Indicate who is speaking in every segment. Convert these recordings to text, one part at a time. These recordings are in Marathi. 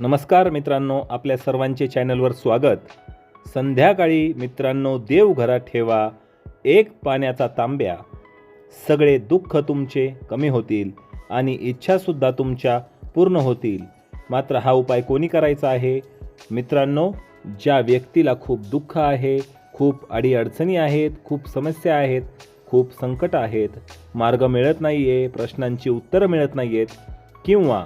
Speaker 1: नमस्कार मित्रांनो आपल्या सर्वांचे चॅनलवर स्वागत. संध्याकाळी मित्रांनो देवघरात ठेवा एक पाण्याचा तांब्या. सगळे दुःख तुमचे कमी होतील आणि इच्छासुद्धा तुमच्या पूर्ण होतील. मात्र हा उपाय कोणी करायचा आहे? मित्रांनो ज्या व्यक्तीला खूप दुःख आहे खूप अडीअडचणी आहेत खूप समस्या आहेत खूप संकट आहेत मार्ग मिळत नाही आहे प्रश्नांची उत्तरं मिळत नाही आहेत किंवा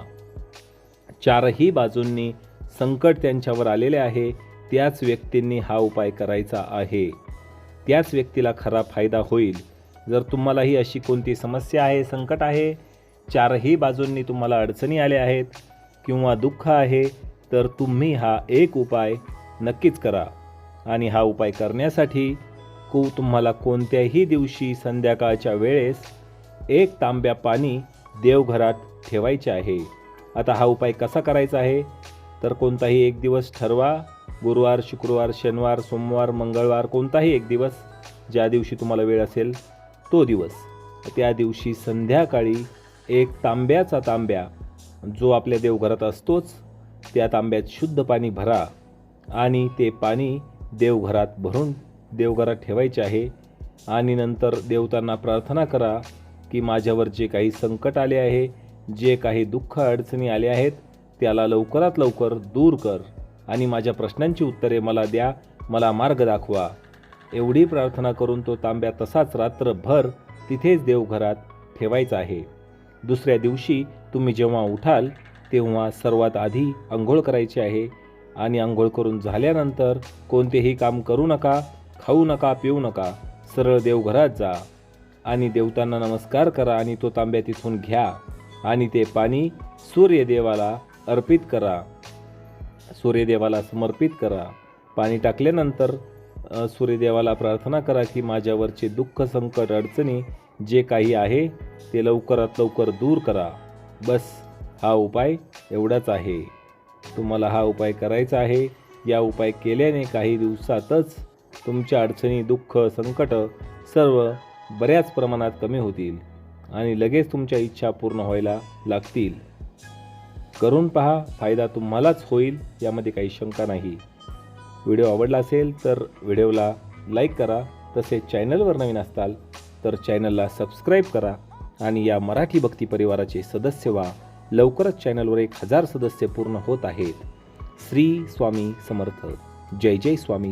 Speaker 1: चारही बाजूंनी संकट त्यांच्यावर आलेले आहे त्याच व्यक्तींनी हा उपाय करायचा आहे. त्याच व्यक्तीला खरा फायदा होईल. जर तुम्हालाही अशी कोणती समस्या आहे संकट आहे चारही बाजूंनी तुम्हाला अडचणी आल्या आहेत किंवा दुःख आहे तर तुम्ही हा एक उपाय नक्कीच करा आणि हा उपाय करण्यासाठी को तुम्हाला कोणत्याही दिवशी संध्याकाळच्या वेळेस एक तांब्या पाणी देवघरात ठेवायचे आहे. आता हा उपाय कसा करायचा आहे? तर कोणताही एक दिवस ठरवा. गुरुवार शुक्रवार शनिवार सोमवार मंगळवार कोणताही एक दिवस. ज्या दिवशी तुम्हाला वेळ असेल तो दिवस. त्या दिवशी संध्याकाळी एक तांब्याचा तांब्या जो आपल्या देवघरात असतोच त्या तांब्यात शुद्ध पाणी भरा आणि ते पाणी देवघरात भरून देवघरात ठेवायचे आहे. आणि नंतर देवतांना प्रार्थना करा की माझ्यावर जे काही संकट आले आहे जे काही दुःख अडचणी आले आहेत त्याला लवकरात लवकर दूर कर आणि माझ्या प्रश्नांची उत्तरे मला द्या मला मार्ग दाखवा. एवढी प्रार्थना करून तो तांब्या तसाच रात्रभर तिथेच देवघरात ठेवायचा आहे. दुसऱ्या दिवशी तुम्ही जेव्हा उठाल तेव्हा सर्वात आधी आंघोळ करायची आहे आणि आंघोळ करून झाल्यानंतर कोणतेही काम करू नका खाऊ नका पिऊ नका. सरळ देवघरात जा आणि देवतांना नमस्कार करा आणि तो तांब्या तिथून घ्या. आणि ते पाणी सूर्यदेवाला अर्पित करा. सूर्यदेवाला समर्पित करा. पाणी टाकल्यानंतर सूर्यदेवाला प्रार्थना करा की माझ्यावरचे दुःख संकट अडचणी जे काही आहे ते लवकरात लवकर दूर करा. बस हा उपाय एवढाच आहे. तुम्हाला हा उपाय करायचा आहे. या उपाय केल्याने काही दिवसातच तुमच्या अडचणी दुःख संकट सर्व बऱ्याच प्रमाणात कमी होतील. आणि लगेच तुमच्या इच्छा पूर्ण व्हायला लागतील. करून पहा फायदा तुम्हालाच होईल यामध्ये काही शंका नाही. व्हिडिओ आवडला असेल तर व्हिडिओला लाईक करा तसेच चॅनलवर नवीन असताल तर चॅनलला सबस्क्राईब करा आणि या मराठी भक्ती परिवाराचे सदस्य व्हा. लवकरच चॅनलवर एक हजार सदस्य पूर्ण होत आहेत. श्री स्वामी समर्थ. जय जय स्वामी.